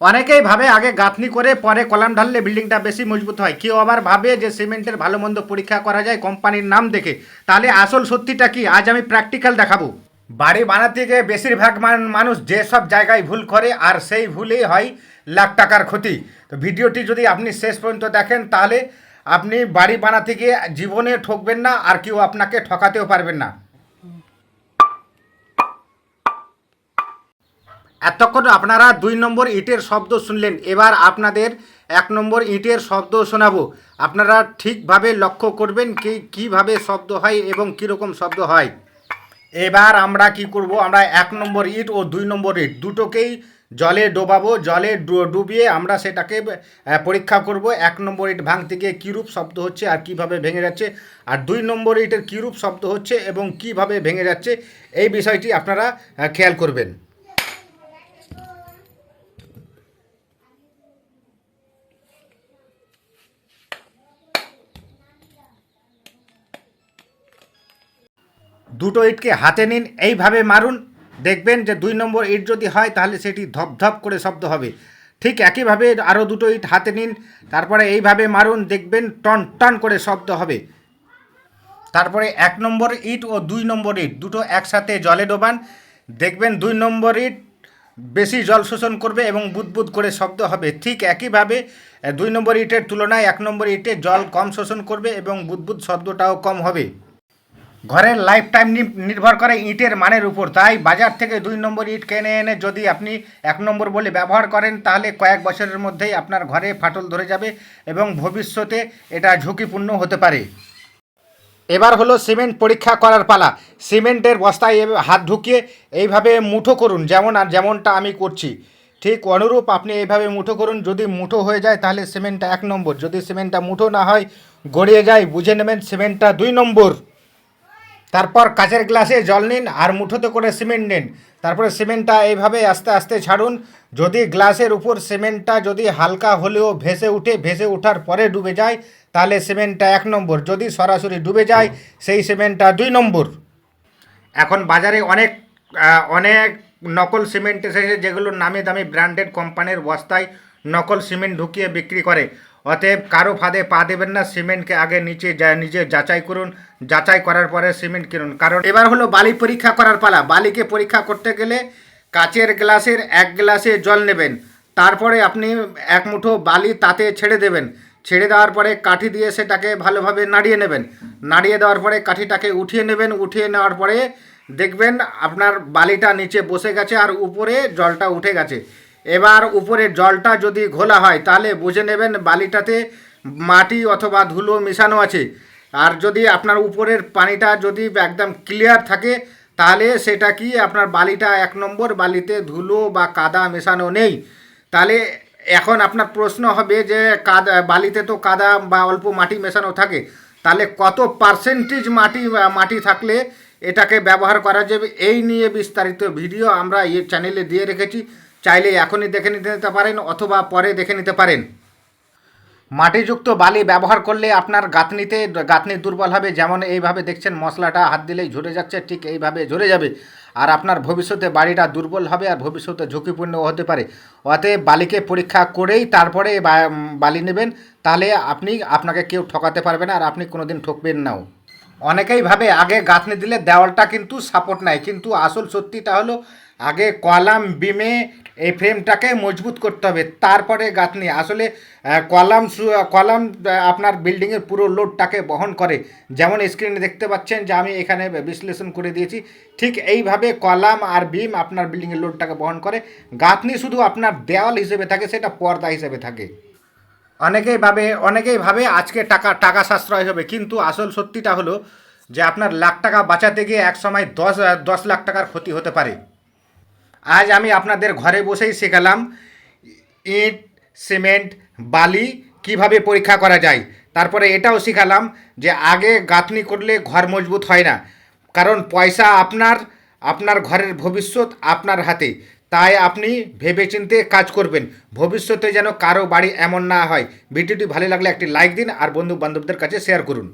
অনেকেই ভাবে আগে গাঁথনি করে পরে কলাম ঢাললে বিল্ডিংটা বেশি মজবুত হয়। কেউ আবার ভাবে যে সিমেন্টের ভালো মন্দ পরীক্ষা করা যায় কোম্পানির নাম দেখে। তাহলে আসল সত্যিটা কি? আজ আমি প্র্যাকটিক্যাল দেখাবো। বাড়ি বানাতে গিয়ে বেশিরভাগ মান- মানুষ যেসব জায়গায় ভুল করে আর সেই ভুলেই হয় লাখ টাকার ক্ষতি। তো ভিডিওটি যদি আপনি শেষ পর্যন্ত দেখেন, তাহলে আপনি বাড়ি বানাতে গিয়ে জীবনে ঠকবেন না আর কেউ আপনাকে ঠকাতেও পারবেন না। এতক্ষণ আপনারা দুই নম্বর ইটের শব্দ শুনলেন। এবার আপনাদের এক নম্বর ইটের শব্দ শোনাবো। আপনারা ঠিকভাবে লক্ষ্য করবেন কি, কীভাবে শব্দ হয় এবং কীরকম শব্দ হয়। এবার আমরা কি করব? আমরা এক নম্বর ইট ও দুই নম্বর ইট দুটোকেই জলে ডোবাবো। জলে ডুবিয়ে আমরা সেটাকে পরীক্ষা করব। এক নম্বর ইট ভাঙতে গিয়ে কীরূপ শব্দ হচ্ছে আর কীভাবে ভেঙে যাচ্ছে? আর দুই নম্বর ইটের কীরূপ শব্দ হচ্ছে এবং কীভাবে ভেঙে যাচ্ছে? এই বিষয়টি আপনারা খেয়াল করবেন। দুটো ইটকে হাতে নিন, এইভাবে মারুন। দেখবেন যে দুই নম্বর ইট যদি হয়, তাহলে সেটি ধপধপ করে শব্দ হবে। ঠিক একইভাবে আরও দুটো ইট হাতে নিন, তারপরে এইভাবে মারুন, দেখবেন টন টন করে শব্দ হবে। তারপরে এক নম্বর ইট ও দুই নম্বর ইট, দুটো একসাথে জলে ডোবান। দেখবেন দুই নম্বর ইট বেশি জল শোষণ করবে এবং বুদবুদ করে শব্দ হবে। ঠিক একইভাবে দুই নম্বর ইটের তুলনায় এক নম্বর ইটে জল কম শোষণ করবে এবং বুদবুদ শব্দটাও কম হবে। ঘরের লাইফ টাইম নির্ভর করে ইটের মানের উপর। তাই বাজার থেকে দুই নম্বর ইট কিনে এনে যদি আপনি এক নম্বর বলে ব্যবহার করেন, তাহলে কয়েক বছরের মধ্যেই আপনার ঘরে ফাটল ধরে যাবে এবং ভবিষ্যতে এটা ঝুঁকিপূর্ণ হতে পারে। এবার হলো সিমেন্ট পরীক্ষা করার পালা। সিমেন্টের বস্তায় হাত ঢুকিয়ে এইভাবে মুঠো করুন, যেমন আর যেমনটা আমি করছি। ঠিক অনুরূপ আপনি এইভাবে মুঠো করুন, যদি মুঠো হয়ে যায় তাহলে সিমেন্টটা এক নম্বর, যদি সিমেন্টটা মুঠো না হয় গড়িয়ে যায়, বুঝে নেবেন সিমেন্টটা দুই নম্বর। তারপর কাচের গ্লাসে জল নিন আর মুঠোতে করে সিমেন্ট নিন। তারপরে সিমেন্টটা এইভাবে আস্তে আস্তে ছাড়ুন। যদি গ্লাসের উপর সিমেন্টটা যদি হালকা হলেও ভেসে উঠে, ভেসে ওঠার পরে ডুবে যায়, তাহলে সিমেন্টটা এক নম্বর। যদি সরাসরি ডুবে যায়, সেই সিমেন্টটা দুই নম্বর। এখন বাজারে অনেক অনেক নকল সিমেন্ট এসেছে যেগুলো নামি দামি ব্র্যান্ডেড কোম্পানির বস্তায় নকল সিমেন্ট ঢুকিয়ে বিক্রি করে। অতএব কারও ফাঁদে পা দেবেন না, সিমেন্টকে আগে নিচে নিজে যাচাই করুন। যাচাই করার পরে সিমেন্ট কিনুন। কারণ এবার হলো বালি পরীক্ষা করার পালা। বালিকে পরীক্ষা করতে গেলে কাচের গ্লাসের এক গ্লাসে জল নেবেন। তারপরে আপনি এক মুঠো বালি তাতে ছেড়ে দেবেন। ছেড়ে দেওয়ার পরে কাঠি দিয়ে সেটাকে ভালোভাবে নাড়িয়ে নেবেন। নাড়িয়ে দেওয়ার পরে কাঠিটাকে উঠিয়ে নেবেন। উঠিয়ে নেওয়ার পরে দেখবেন আপনার বালিটা নিচে বসে গেছে আর উপরে জলটা উঠে গেছে। এবার উপরে জলটা যদি ঘোলা হয়, তাহলে বুঝে নেবেন বালিটাতে মাটি অথবা ধুলো মেশানো আছে। আর যদি আপনার উপরের পানিটা যদি একদম ক্লিয়ার থাকে, তাহলে সেটা কি আপনার বালিটা এক নম্বর বালিতে ধুলো বা কাদা মেশানো নেই। তাহলে এখন আপনার প্রশ্ন হবে যে কাদা, বালিতে তো কাদা বা অল্প মাটি মেশানো থাকে, তাহলে কত পার্সেন্টেজ মাটি মাটি থাকলে এটাকে ব্যবহার করা যাবে? এই নিয়ে বিস্তারিত ভিডিও আমরা এই চ্যানেলে দিয়ে রেখেছি। চাইলে এখনই দেখে নিতে পারেন অথবা পরে দেখে নিতে পারেন। মাটিযুক্ত বালি ব্যবহার করলে আপনার গাঁথনিতে, গাঁথনি দুর্বল হবে। যেমন এইভাবে দেখছেন, মশলাটা হাত দিলেই ঝরে যাচ্ছে, ঠিক এইভাবে ঝরে যাবে। আর আপনার ভবিষ্যতে বাড়িটা দুর্বল হবে আর ভবিষ্যতে ঝুঁকিপূর্ণ হতে পারে। অতএব বালিকে পরীক্ষা করেই তারপরে বালি নেবেন। তাহলে আপনি, আপনাকে কেউ ঠকাতে পারবে না আর আপনি কোনোদিন ঠকবেন নাও। অনেকেই ভাবে, আগে গাঁথনি দিলে দেওয়ালটা কিন্তু সাপোর্ট নেয় কিন্তু আসল সত্যিটা হলো, আগে কলাম, বিমে এই ফ্রেমটাকে মজবুত করতে হবে, তারপরে গাঁথনি। আসলে কলাম কলাম আপনার বিল্ডিংয়ের পুরো লোডটাকে বহন করে। যেমন স্ক্রিনে দেখতে পাচ্ছেন যে আমি এখানে বিশ্লেষণ করে দিয়েছি, ঠিক এইভাবে কলাম আর বিম আপনার বিল্ডিংয়ের লোডটাকে বহন করে। গাঁথনি শুধু আপনার দেওয়াল হিসেবে থাকে, সেটা পর্দা হিসেবে থাকে। অনেকেই ভাবে অনেকেই ভাবে আজকে টাকা টাকা সাশ্রয় হবে, কিন্তু আসল সত্যিটা হলো যে আপনার লাখ টাকা বাঁচাতে গিয়ে এক সময় দশ দশ লাখ টাকার ক্ষতি হতে পারে। আজ আমি আপনাদের ঘরে বসেই শেখালাম ইট, সিমেন্ট, বালি কীভাবে পরীক্ষা করা যায়। তারপরে এটাও শেখালাম যে আগে গাঁথনি করলে ঘর মজবুত হয় না। কারণ পয়সা আপনার আপনার ঘরের ভবিষ্যৎ আপনার হাতে। তাই আপনি ভেবেচিন্তে কাজ করবেন। ভবিষ্যতে যেন কারও বাড়ি এমন না হয়। ভিডিওটি ভালো লাগলে একটি লাইক দিন আর বন্ধু বান্ধবদের কাছে শেয়ার করুন।